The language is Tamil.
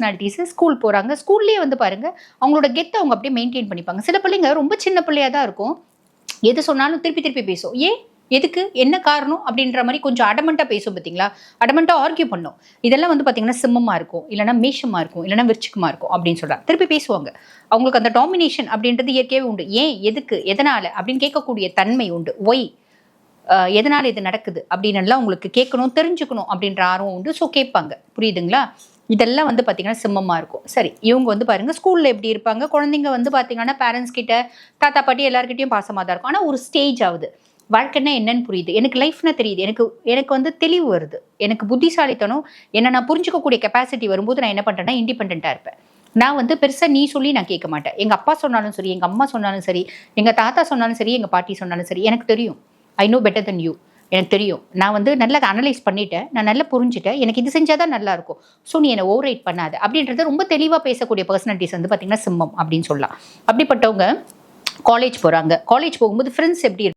பர்சனாலிட்டிஸு ஸ்கூல் போகிறாங்க ஸ்கூல்லேயே வந்து பாருங்கள் அவங்களோட கெத்தை அவங்க அப்படியே மெயின்டைன் பண்ணிப்பாங்க. சில பிள்ளைங்க ரொம்ப சின்ன பிள்ளையா தான் இருக்கும். எது சொன்னாலும் திருப்பி திருப்பி பேசும். ஏன்? எதுக்கு? என்ன காரணம்? அப்படின்ற மாதிரி கொஞ்சம் அடமெண்ட்டாக பேசும் பார்த்தீங்களா? அடமெண்ட்டாக ஆர்கியூ பண்ணும். இதெல்லாம் வந்து பார்த்தீங்கன்னா சிம்மமாக இருக்கும். இல்லைன்னா மேஷமாக இருக்கும். இல்லைனா விருச்சிகமாக இருக்கும் அப்படின்னு சொல்கிறாங்க திருப்பி பேசுவாங்க. அவங்களுக்கு அந்த டாமினேஷன் அப்படின்றது இயற்கையாகவே உண்டு. ஏன்? எதுக்கு? எதனால்? அப்படின்னு கேட்கக்கூடிய தன்மை உண்டு. ஒய் எதனால் இது நடக்குது? அப்படின்னு எல்லாம் உங்களுக்கு கேட்கணும் தெரிஞ்சுக்கணும் அப்படின்ற ஆர்வம் உண்டு. ஸோ கேட்பாங்க. புரியுதுங்களா? இதெல்லாம் வந்து பார்த்தீங்கன்னா சிம்மமாக இருக்கும். சரி இவங்க வந்து பாருங்கள் ஸ்கூலில் எப்படி இருப்பாங்க? குழந்தைங்க வந்து பார்த்தீங்கன்னா பேரண்ட்ஸ் கிட்ட தாத்தா பாட்டி எல்லாருக்கிட்டையும் பாசமாக தான் இருக்கும். ஆனால் ஒரு ஸ்டேஜ் ஆகுது. வாழ்க்கைன்னா என்னன்னு புரியுது. எனக்கு லைஃப்னா தெரியுது. எனக்கு எனக்கு வந்து தெளிவு வருது. எனக்கு புத்திசாலித்தனம் என்ன நான் புரிஞ்சுக்கக்கூடிய கெப்பாசிட்டி வரும்போது நான் என்ன பண்ணுறேன்னா இண்டிபெண்ட்டாக இருப்பேன். நான் வந்து பெருசாக நீ சொல்லி நான் கேட்க மாட்டேன். எங்கள் அப்பா சொன்னாலும் சரி எங்கள் அம்மா சொன்னாலும் சரி எங்கள் தாத்தா சொன்னாலும் சரி எங்கள் பாட்டி சொன்னாலும் சரி எனக்கு தெரியும். I know better then you எனக்கு தெரியும். நான் வந்து நல்லா அனலைஸ் பண்ணிட்டேன். நான் நல்லா புரிஞ்சுட்டேன். எனக்கு இது செஞ்சால் தான் நல்லா இருக்கும். ஸோ நீ என்னை ஓவர் ரைட் அப்படின்றது ரொம்ப தெளிவாக பேசக்கூடிய பர்சனாலிட்டிஸ் வந்து பார்த்திங்கன்னா சிம்மம் அப்படின்னு சொல்லலாம். அப்படிப்பட்டவங்க காலேஜ் போகிறாங்க காலேஜ் போகும்போது ஃப்ரெண்ட்ஸ் எப்படி